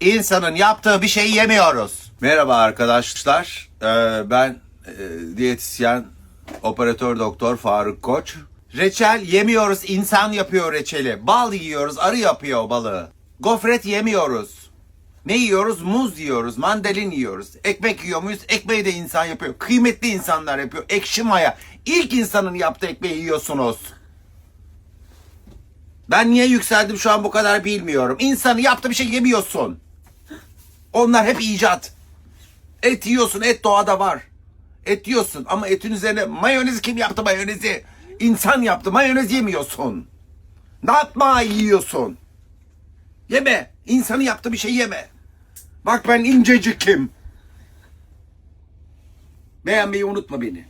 insanın yaptığı bir şeyi yemiyoruz. Merhaba arkadaşlar. Ee, ben e, diyetisyen, operatör doktor Faruk Koç. Reçel yemiyoruz, insan yapıyor reçeli. Bal yiyoruz, arı yapıyor balığı. Gofret yemiyoruz. Ne yiyoruz? Muz yiyoruz, mandalin yiyoruz. Ekmek yiyor muyuz? Ekmeği de insan yapıyor. Kıymetli insanlar yapıyor. Ekşi maya. İlk insanın yaptığı ekmeği yiyorsunuz. Ben niye yükseldim şu an bu kadar bilmiyorum. İnsanın yaptığı bir şey yemiyorsun. Onlar hep icat. Et yiyorsun, et doğada var. Et yiyorsun ama etin üzerine mayonezi kim yaptı mayonezi? İnsan yaptı, mayonez yemiyorsun. Ne yapma yiyorsun? Yeme. İnsanı yaptığı bir şey yeme. Bak ben incecikim. Beğenmeyi unutma beni.